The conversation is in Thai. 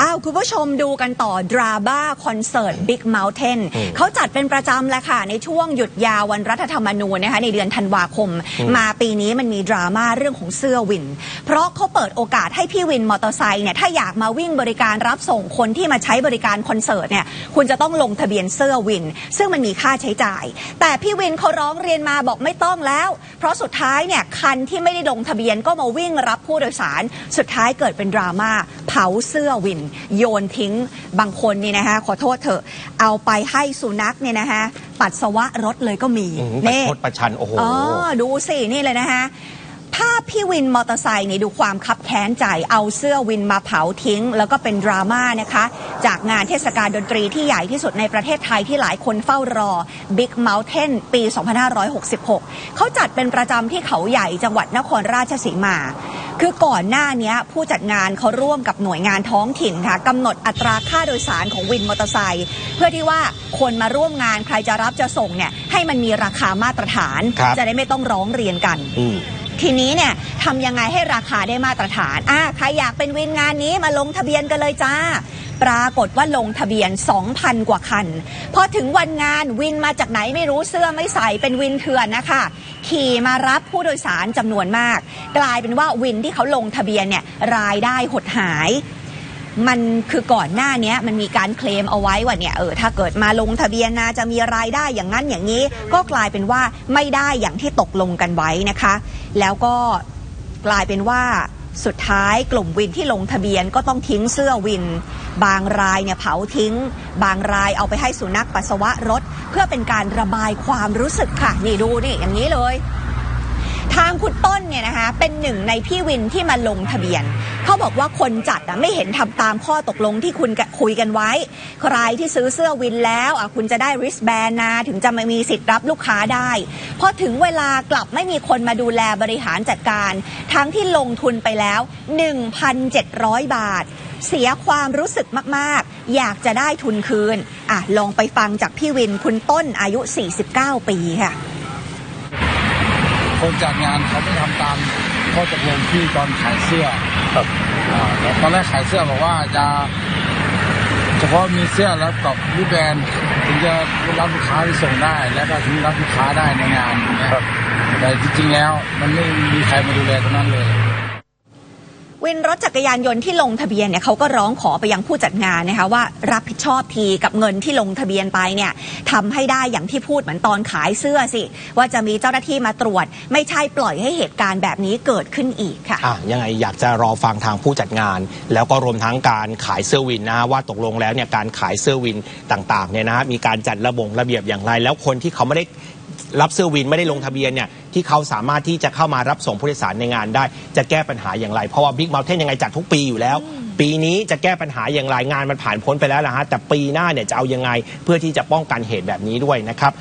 อ้าว คุณผู้ชมดูกันต่อ ดราบ้าคอนเสิร์ต Big Mountain เขาจัดเป็นประจำแหละค่ะ ในช่วงหยุดยาววันรัฐธรรมนูญนะคะในเดือนธันวาคม มาปีนี้มันมีดราม่าเรื่องของเสื้อวิน เพราะเขาเปิดโอกาสให้พี่วินมอเตอร์ไซค์เนี่ยถ้าอยากมาวิ่งบริการรับส่งคนที่มาใช้บริการคอนเสิร์ตเนี่ยคุณจะต้องลงทะเบียนเสื้อวิน ซึ่งมันมีค่าใช้จ่าย แต่พี่วินเขาร้องเรียนมาบอกไม่ต้องแล้ว เพราะสุดท้ายเนี่ยคันที่ไม่ได้ลงทะเบียนก็มาวิ่งรับผู้โดยสาร สุดท้ายเกิดเป็นดราม่า เผาเสื้อวิน โยนทิ้งบางคนนี่นะคะขอโทษเถอะ เอาไปให้สุนัขเนี่ยนะคะปัสสาวะรถเลยก็มีอืมประชดประชันโอ้โหอ๋อดูสินี่เลยนะคะภาพพี่วินมอเตอร์ไซค์เนี่ยดูความคับแค้นใจ เอาเสื้อวินมาเผาทิ้ง แล้วก็เป็นดราม่านะคะ จากงานเทศกาลดนตรีที่ใหญ่ที่สุดในประเทศไทยที่หลายคนเฝ้ารอ Big Mountain ปี 2566 เขาจัดเป็นประจำที่เขาใหญ่จังหวัดนครราชสีมา คือก่อนหน้านี้ผู้จัดงานเขาร่วมกับหน่วยงานท้องถิ่นค่ะกำหนดอัตราค่าโดยสารของวินมอเตอร์ไซค์เพื่อที่ว่าคนมาร่วมงานใครจะรับจะส่งเนี่ยให้มันมีราคามาตรฐานครับจะได้ไม่ต้องร้องเรียนกันอืมทีนี้เนี่ย ทำยังไงให้ราคาได้มาตรฐานอะใครอยากเป็นวินงานนี้มาลงทะเบียนกันเลยจ้า ปรากฏว่าลงทะเบียน 2,000 กว่าคัน พอถึงวันงานวินมาจากไหนไม่รู้เสื้อไม่ใส่เป็นวินเถื่อนนะคะ ขี่มารับผู้โดยสารจำนวนมาก กลายเป็นว่าวินที่เขาลงทะเบียนเนี่ยรายได้หดหายมันคือก่อนหน้านี้มันมีการเคลมเอาไว้ว่าเนี่ยเออถ้าเกิดมาลงทะเบียนนะจะมีรายได้อย่างนั้นอย่างนี้ ก็กลายเป็นว่าไม่ได้อย่างที่ตกลงกันไว้นะคะ แล้วก็ กลายเป็นว่าสุดท้ายกลุ่มวินที่ลงทะเบียนก็ต้องทิ้งเสื้อวิน บางรายเนี่ยเผาทิ้ง บางรายเอาไปให้สุนัขปัสสาวะรถ เพื่อเป็นการระบายความรู้สึกค่ะ นี่ดูนี่อย่างนี้เลย ทางคุณต้นเนี่ยนะคะเป็นหนึ่งในพี่วินที่มาลงทะเบียน เขาบอกว่าคนจัดอะไม่เห็นทำตามข้อตกลงที่คุณคุยกันไว้ ใครที่ซื้อเสื้อวินแล้วอะคุณจะได้ wristband นะถึงจะมามีสิทธิ์รับลูกค้าได้พอถึงเวลากลับไม่มีคนมาดูแลบริหารจัดการ ทั้งที่ลงทุนไปแล้ว 1,700 บาท เสียความรู้สึกมากๆ อยากจะได้ทุนคืนอะลองไปฟังจากพี่วินคุณต้นอายุ 49 ปีค่ะ คนจัดงานเขาไม่ทำตามข้อตกลงที่ตอนขายเสื้อครับาตอนแรกขายเสื้อบอกว่าจะเฉพาะมีเสื้อแล้วกับรูปแบรนด์ถึงจะรับลูกค้าที่ส่งได้ แล้วก็ถึงรับลูกค้าได้ในงานอย่างเงี้ยแต่จริงๆแล้วมันไม่มีใครมาดูแลตรงนั้นเลย วินรถจักรยานยนต์ที่ลงทะเบียนเนี่ยเขาก็ร้องขอไปยังผู้จัดงานนะคะว่ารับผิดชอบทีกับเงินที่ลงทะเบียนไปเนี่ยทำให้ได้อย่างที่พูดเหมือนตอนขายเสื้อสิ ว่าจะมีเจ้าหน้าที่มาตรวจ ไม่ใช่ปล่อยให้เหตุการณ์แบบนี้เกิดขึ้นอีกค่ะอะยังไงอยากจะรอฟังทางผู้จัดงาน แล้วก็รวมทั้งการขายเสื้อวินนะว่าตกลงแล้วเนี่ยการขายเสื้อวินต่างๆเนี่ยนะมีการจัดระบงระเบียบอย่างไร แล้วคนที่เขาไม่ได้รับเสื้อวินไม่ได้ลงทะเบียนเนี่ยที่เขาสามารถที่จะเข้ามารับส่งผู้โดยสารในงานได้ จะแก้ปัญหาอย่างไร เพราะว่าบิ๊ก u n เทนยังไงจัดทุกปีอยู่แล้ว ปีนี้จะแก้ปัญหาอย่างไรงานมันผ่านพ้นไปแล้วนะฮะแต่ปีหน้าเนี่ยจะเอายังไงเพื่อที่จะป้องกันเหตุแบบนี้ด้วยนะครับ